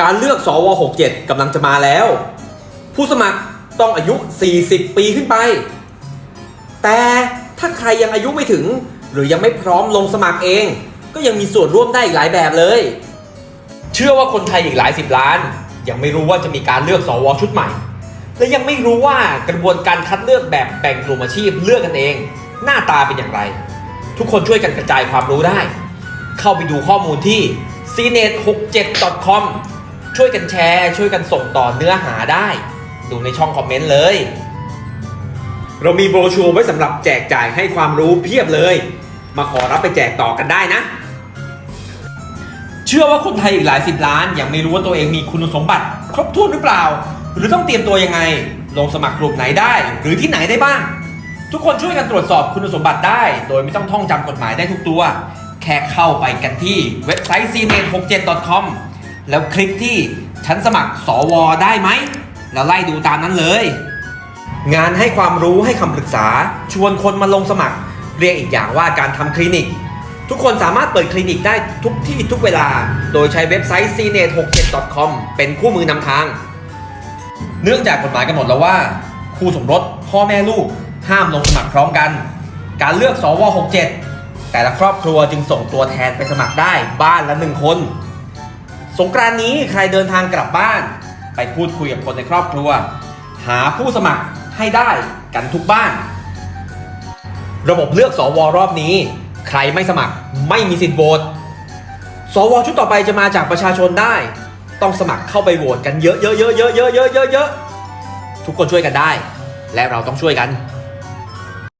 การเลือกสว67กำลังจะมาแล้ว ผู้สมัครต้องอายุ 40 ปีขึ้นไป แต่ถ้าใครยังอายุไม่ถึง หรือยังไม่พร้อมลงสมัครเอง ก็ยังมีส่วนร่วมได้อีกหลายแบบเลย เชื่อว่าคนไทยอีกหลายสิบล้าน ยังไม่รู้ว่าจะมีการเลือกสวชุดใหม่ และยังไม่รู้ว่ากระบวนการคัดเลือกแบบแบ่งกลุ่มอาชีพเลือกกันเอง หน้าตาเป็นอย่างไร ทุกคนช่วยกันกระจายความรู้ได้ เข้าไปดูข้อมูลที่ cnet67.com ช่วยกันแชร์ ช่วยกันส่งต่อเนื้อหาได้ ดูในช่องคอมเมนต์เลย เรามีโบรชัวร์ไว้สำหรับแจกจ่ายให้ความรู้เพียบเลย มาขอรับไปแจกต่อกันได้นะ เชื่อว่าคนไทยอีกหลายสิบล้านยังไม่รู้ว่าตัวเองมีคุณสมบัติ ครบถ้วนหรือเปล่า หรือต้องเตรียมตัวยังไง ลงสมัครกลุ่มไหนได้ หรือที่ไหนได้บ้าง ทุกคนช่วยกันตรวจสอบคุณสมบัติได้ โดยไม่ต้องท่องจำกฎหมายได้ทุกตัว แค่เข้าไปกันที่เว็บไซต์ cnet67.com แล้วคลิกที่ฉันสมัครสวได้ไหม แล้วไล่ดูตามนั้นเลย งานให้ความรู้ให้คำปรึกษา ชวนคนมาลงสมัคร เรียกอีกอย่างว่าการทำคลินิก ทุกคนสามารถเปิดคลินิกได้ทุกที่ทุกเวลา โดยใช้เว็บไซต์ cnet67.com เป็นคู่มือนำทาง เนื่องจากกฎหมายกำหนดแล้วว่า คู่สมรสพ่อแม่ลูก ห้ามลงสมัครพร้อมกัน การเลือกสว67แต่ละครอบครัวจึงส่งตัวแทนไปสมัครได้บ้านละหนึ่งคน สงกรานนี้ใครเดินทางกลับบ้าน ไปพูดคุยกับคนในครอบครัว หาผู้สมัครให้ได้กันทุกบ้าน ระบบเลือกสวรอบนี้ ใครไม่สมัครไม่มีสิทธิ์โหวตสวชุดต่อไปจะมาจากประชาชนได้ ต้องสมัครเข้าไปโหวตกันเยอะๆๆๆๆๆๆๆทุกคนช่วยกันได้ และเราต้องช่วยกัน